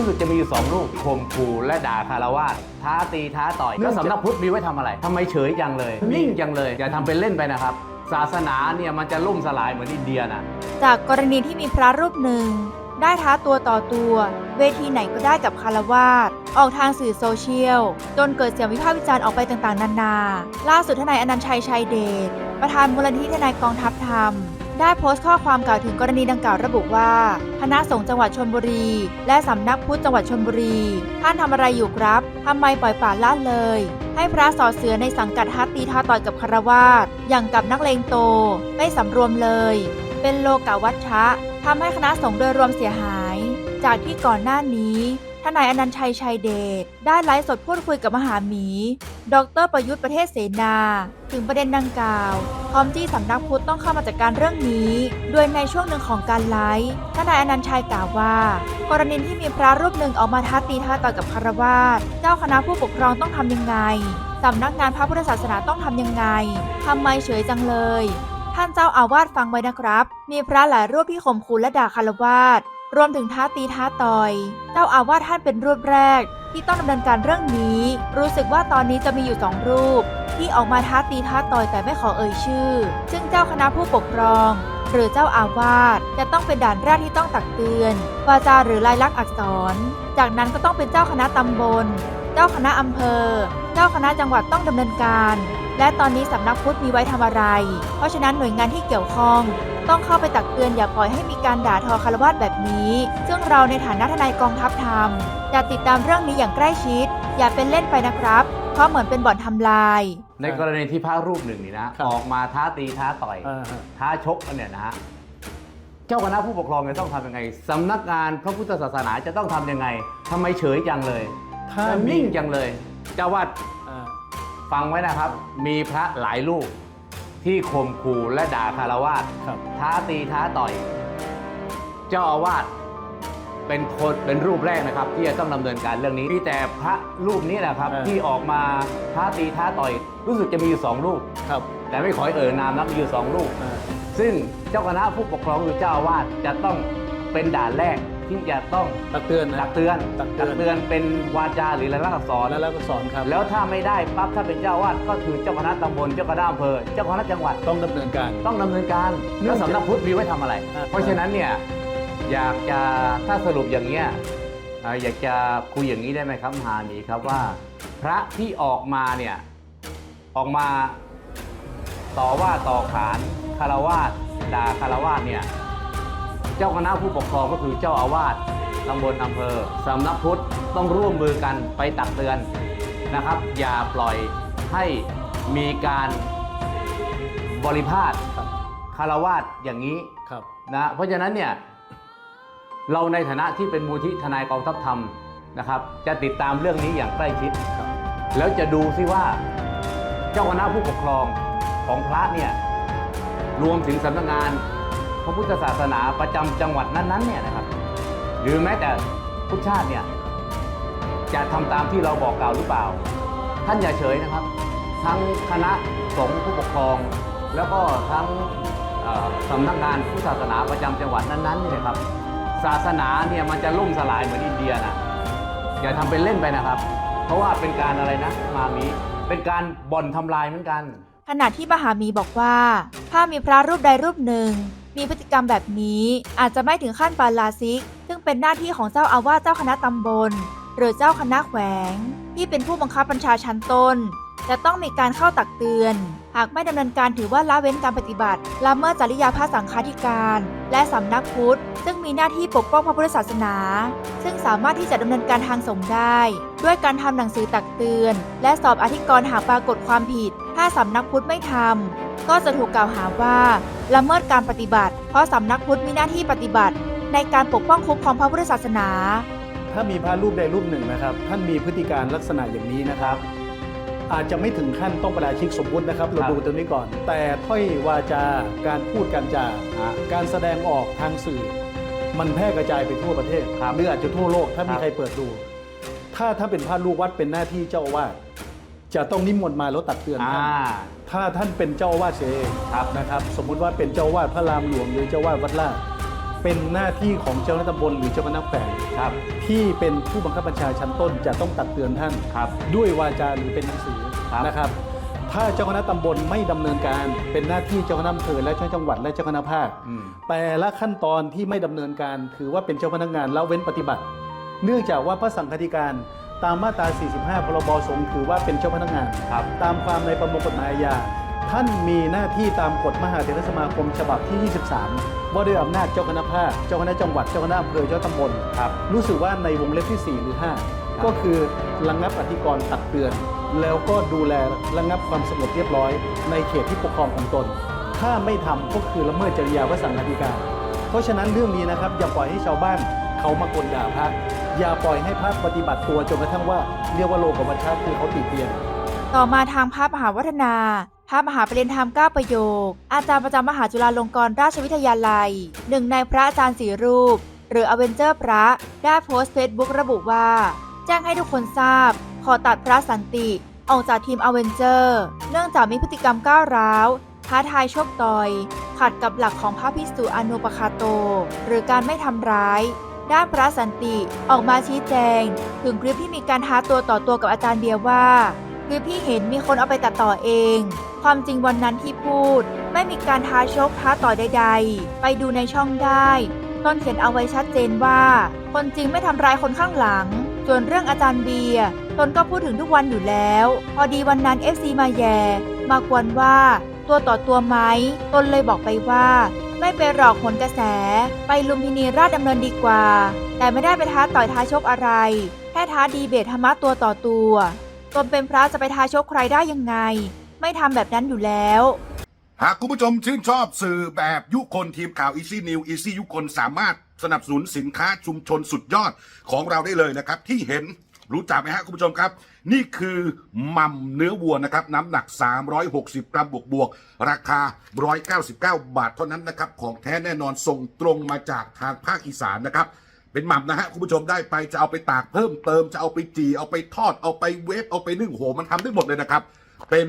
รู้สึกจะมีอยู่สองรูปข่มขู่และด่าคารวาสท้าตีท้าต่อยแล้วสำนักพุทธมีไว้ทำอะไรทำไมเฉยจังเลยนิ่งจังเลยอย่าทำเป็นเล่นไปนะครับ ศาสนาเนี่ยมันจะล่มสลายเหมือนอินเดียนะจากกรณีที่มีพระรูปหนึ่ง ได้ท้าตัวต่อตัว เวทีไหนก็ได้กับคารวาสออกทางสื่อโซเชียล จนเกิดเสียงวิพากษ์วิจารณ์ออกไปต่างๆ นานา ล่าสุดทนายอนันต์ชัยชัยเดชประธานมูลนิธิทนายกองทัพธรรม ได้โพสต์ข้อความกล่าวถึงกรณีดังกล่าวระบุว่า คณะสงฆ์จังหวัดชนบุรี และสำนักพุทธจังหวัดชนบุรี ท่านทำอะไรอยู่ครับทำไมปล่อยปละละเลย ให้พระสอเสือในสังกัดฮัตตีท้าต่อยกับคารวาสอย่างกับนักเลงโต ไม่สำรวมเลย เป็นโลกาวัชชะทำให้คณะสงฆ์โดยรวมเสียหาย จากที่ก่อนหน้านี้ ทนายอนันต์ชัยชัยเดชได้ไลฟ์สดพูดคุยกับมหาหมี ดรประยุทธ์ประเทศเสนา ถึงประเด็นดังกล่าว พร้อมจี้สำนักพุทธต้องเข้ามาจัดการเรื่องนี้ โดยในช่วงหนึ่งของการไลฟ์ทนายอนันต์ชัยกล่าวว่า กรณีที่มีพระรูปหนึ่งออกมาท้าตีท้าต่อยกับคารวาสเจ้าคณะผู้ปกครองต้องทำยังไงสำนักงานพระพุทธศาสนาต้องทำยังไงทำไมเฉยจังเลย ท่านเจ้าอาวาสฟังไว้นะครับ มีพระหลายรูปที่ข่มขู่และด่าคารวาส รวมถึงท้าตีท้าต่อย เจ้าอาวาสท่านเป็นรูปแรก ที่ต้องดำเนินการเรื่องนี้ รู้สึกว่าตอนนี้จะมีอยู่สองรูป ที่ออกมาท้าตีท้าต่อยแต่ไม่ขอเอ่ยชื่อ ซึ่งเจ้าคณะผู้ปกครอง หรือเจ้าอาวาสจะต้องเป็นด่านแรกที่ต้องตักเตือนวาจาหรือลายลักษณ์อักษร จากนั้นก็ต้องเป็นเจ้าคณะตำบล เจ้าคณะอำเภอ เจ้าคณะจังหวัดต้องดำเนินการ และตอนนี้สำนักพุทธมีไว้ทำอะไร เพราะฉะนั้นหน่วยงานที่เกี่ยวข้อง ต้องเข้าไปตักเตือนอย่าปล่อยให้มีการด่าทอคารวาสแบบนี้ ซึ่งเราในฐานะทนายกองทัพธรรมจะติดตามเรื่องนี้อย่างใกล้ชิด อย่าเป็นเล่นไปนะครับ เพราะเหมือนเป็นบ่อนทำลาย ในกรณีที่พระรูปหนึ่งนี่นะ ครับ ออกมาท้าตีท้าต่อยอ่าฮะท้าชกกันเนี่ยนะฮะเจ้าคณะผู้ปกครองจะต้องทำยังไงสำนักงานพระพุทธศาสนาจะต้องทำยังไงทำไมเฉยจังเลยถ้าจะมี นิ่งจังเลยเจ้าวัดอ่าฟังไว้นะครับ มีพระหลายรูป ที่ข่มขู่และด่าคารวาสครับ ท้าตีท้าต่อย เจ้าอาวาสเป็นคนเป็นรูปแรกนะครับ ที่จะต้องดำเนินการเรื่องนี้มีแต่พระรูปนี้แหละครับ เออ ที่ออกมาท้าตีท้าต่อย รู้สึกจะมีอยู่สองรูป ครับแต่ไม่ขอให้เอ่ยนามนะมีอยู่สองรูป อ่าซึ่งเจ้าคณะผู้ปกครองหรือเจ้าอาวาสจะต้องเป็นด่านแรก ที่จะต้องตักเตือนนะ ตักเตือนตักเตือนเตือนเป็นวาจาหรือลายลักษณ์อักษร แล้วแล้วก็สอนครับ แล้วถ้าไม่ได้ปั๊บถ้าเป็นเจ้าอาวาสก็คือเจ้าคณะตำบลเจ้าคณะอำเภอเจ้าคณะจังหวัด ต้องดำเนินการ ต้องดำเนินการเนื่แล้อวงจากสำนักพุทธมีไว้ทำอะไร อ่า เพราะฉะนั้นเนี่ยอยากจะถ้าสรุปอย่างเงี้ยเอ่ออยากจะคุยอย่างนี้ได้ไหมครับมหาหนีครับว่า พระที่ออกมาเนี่ยออกมาต่อว่าต่อขานคารวาสด่าคารวาสเนี่ย เจ้าคณะผู้ปกครองก็คือเจ้าอาวาสตำบลอำเภอสำนักพุทธต้องร่วมมือกันไปตักเตือนนะครับ อย่าปล่อยให้มีการบริพาทครับคารวาสอย่างนี้ครับนะเพราะฉะนั้นเนี่ยเราในฐานะที่เป็นมูลที่ทนายกองทัพธรรมนะครับจะติดตามเรื่องนี้อย่างใกล้ชิดครับแล้วจะดูซิว่าเจ้าคณะผู้ปกครองของพระเนี่ยรวมถึงสำนักงาน พระพุทธศาสนาประจำจังหวัดนั้นๆเนี่ยนะครับ หรือแม้แต่พุทธชาติเนี่ยจะทำตามที่เราบอกกล่าวหรือเปล่า ท่านอย่าเฉยนะครับ ทั้งคณะสงฆ์ผู้ปกครอง แล้วก็ทั้งเอ่อสำนักงานพุทธศาสนาประจำจังหวัดนั้นๆนี่นะครับ ศาสนาเนี่ยมันจะล่มสลายเหมือนอินเดียนะอย่าทำเป็นเล่นไปนะครับ เพราะว่าเป็นการอะไรนะมามีเป็นการบ่อนทำลายเหมือนกัน ขณะที่มหามีบอกว่า ถ้ามีพระรูปใดรูปหนึ่ง มีพฤติกรรมแบบนี้อาจจะไม่ถึงขั้นปาลาซิก ซึ่งเป็นหน้าที่ของเจ้าอาวาสเจ้าคณะตำบล หรือเจ้าคณะแขวง ที่เป็นผู้บังคับบัญชาชั้นต้น จะต้องมีการเข้าตักเตือน หากไม่ดำเนินการถือว่าละเว้นการปฏิบัติละเมิดจริยาภาสังฆาธิการ และสำนักพุทธ ซึ่งมีหน้าที่ปกป้องพระพุทธศาสนา ซึ่งสามารถที่จะดำเนินการทางสงฆ์ได้ ด้วยการทำหนังสือตักเตือน และสอบอธิกรณ์หากปรากฏความผิด ถ้าสำนักพุทธไม่ทำ ก็จะถูกกล่าวหาว่าละเมิดการปฏิบัติ เพราะสำนักพุทธมีหน้าที่ปฏิบัติ ในการปกป้องคุ้มครองพระพุทธศาสนา ถ้ามีพระรูปใดรูปหนึ่งนะครับ ท่านมีพฤติการลักษณะอย่างนี้นะครับ อาจจะไม่ถึงขั้นต้องประราชิกสมมุตินะครับ เราครับดูตรงนี้ก่อน แต่ถ้อยวาจาการพูดการจาอะการแสดงออกทางสื่อ มันแพร่กระจายไปทั่วประเทศครับหรืออาจจะทั่วโลกถ้ามีครับใครเปิดดู ถ้าถ้าเป็นพระลูกวัดเป็นหน้าที่เจ้าอาวาส จะต้องนิมนต์มาแล้วตักเตือนอ่าท่านถ้าท่านเป็นเจ้าอาวาสเสียเองครับนะครับ สมมุติว่าเป็นเจ้าอาวาสพระรามหลวงหรือเจ้าอาวาสวัดลาดเป็นหน้าที่ของเจ้าหน้าที่ตำบลหรือเจ้าคณะแฝงครับที่เป็นผู้บังคับบัญชาชั้นต้นจะต้องตักเตือนท่านครับด้วยวาจาหรือเป็นหนังสือครับนะครับ ถ้าเจ้าคณะตำบลไม่ดำเนินการ เป็นหน้าที่เจ้าคณะอำเภอและเจ้าจังหวัดและเจ้าคณะภาคอืมแต่ละขั้นตอนที่ไม่ดำเนินการ ถือว่าเป็นเจ้าพนักงานละเว้นปฏิบัติ เนื่องจากว่าพระสังฆาธิการ ตามมาตรา 45 พรบสงฆ์ถือว่าเป็นเจ้าพนักงาน ครับ ตามความในประมวลกฎหมายอาญาท่านมีหน้าที่ตามกฎมหาเถรสมาคมฉบับที่ 23 ว่าด้วยอำนาจเจ้าคณะภาค เจ้าคณะจังหวัด เจ้าคณะอำเภอ เจ้าตำบล ครับ รู้สึกว่าในวงเล็บที่ 4 หรือ 5 ก็คือระงับอธิกรณ์ตักเตือน แล้วก็ดูแลระงับความสงบเรียบร้อย ในเขตที่ปกครองของตน ถ้าไม่ทำก็คือละเมิดจริยาพระสังฆาธิการ เพราะฉะนั้นเรื่องนี้นะครับอย่าปล่อยให้ชาวบ้านเขามากลด่าพระ อย่าปล่อยให้พระปฏิบัติตัวจนกระทั่งว่าเรียกว่าโลกวัชชะคือเขาติเตียน ต่อมาทางพระมหาวัฒนาพระมหาปรริญธรรม9ประโยค อาจารย์ประจำมหาจุฬาลงกรณราชวิทยาลัย หนึ่งในพระอาจารย์สีรูป หรืออเวนเจอร์พระได้โพสต์เฟซบุ๊กระบุว่า แจ้งให้ทุกคนทราบ ขอตัดพระสันติ ออกจากทีมอเวนเจอร์ เนื่องจากมีพฤติกรรมก้าวร้าวท้าทายชกต่อย ขัดกับหลักของพระพิสุอนุปคาโต หรือการไม่ทำร้าย ด้านพระสันติออกมาชี้แจง ถึงคลิปที่มีการท้าตัวต่อตัวกับอาจารย์เบียร์ว่าคือพี่เห็นมีคนเอาไปตัดต่อเอง ความจริงวันนั้นที่พูด ไม่มีการท้าชกท้าต่อยใดๆ ไปดูในช่องได้ต้นเขียนเอาไว้ชัดเจนว่า คนจริงไม่ทำร้ายคนข้างหลัง ส่วนเรื่องอาจารย์เบียร์ตนก็พูดถึงทุกวันอยู่แล้ว พอดีวันนั้น FC มาแย่ มากวนว่า ตัวต่อตัวไหมตนเลยบอกไปว่า ไม่ไปหลอกผลกระแส ไปลุมพินีราชดำเนินดีกว่า แต่ไม่ได้ไปท้าต่อยท้าชกอะไร แค่ท้าดีเบตธรรมะตัวต่อตัวตนเป็นพระจะไปท้าชกใครได้ยังไง ไม่ทำแบบนั้นอยู่แล้ว หากคุณผู้ชมชื่นชอบสื่อแบบยุคนทีมข่าว Easy New Easy ยุคนสามารถสนับสนุนสินค้าชุมชนสุดยอดของเราได้เลยนะครับที่เห็น รู้จักไหมฮะคุณผู้ชมครับ นี่คือมัมเนื้อวัวนะครับน้ำหนัก 360 กรัมบวกบวกๆราคา 199 บาทเท่านั้นนะครับของแท้แน่นอนส่งตรงมาจากทางภาคอีสานนะครับเป็นหม่ำนะฮะคุณผู้ชมได้ไปจะเอาไปตากเพิ่มเติมจะเอาไปจีเอาไปทอดเอาไปเวฟเอาไปนึ่งโหมันทำได้หมดเลยนะครับ เป็น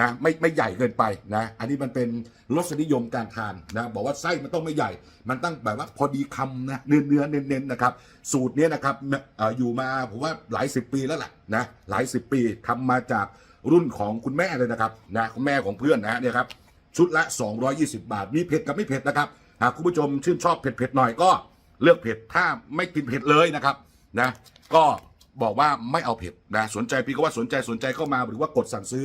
นะไม่ไม่ใหญ่เกินไปนะอันนี้มันเป็นรสนิยมการทานนะบอกว่าไส้มันต้องไม่ใหญ่ มันต้องแบบว่าพอดีคำนะเนื้อเนื้อเน้นๆนะครับ สูตรนี้นะครับออยู่มาผมว่าหลายสิบปีแล้วแหละนะหลายสิบปีทำมาจากรุ่นของคุณแม่เลยนะครับนะคุณแม่ของเพื่อนนะฮะเนี่ยครับชุดละ 220 บาท มีเผ็ดกับไม่เผ็ดนะครับหากคุณผู้ชมชื่นชอบเผ็ดๆหน่อยก็เลือกเผ็ดถ้าไม่กินเผ็ดเลยนะครับนะก็บอกว่าไม่เอาเผ็ดนะสนใจพี่ก็ว่าสนใจสนใจเข้ามาหรือว่ากดสั่งซื้อ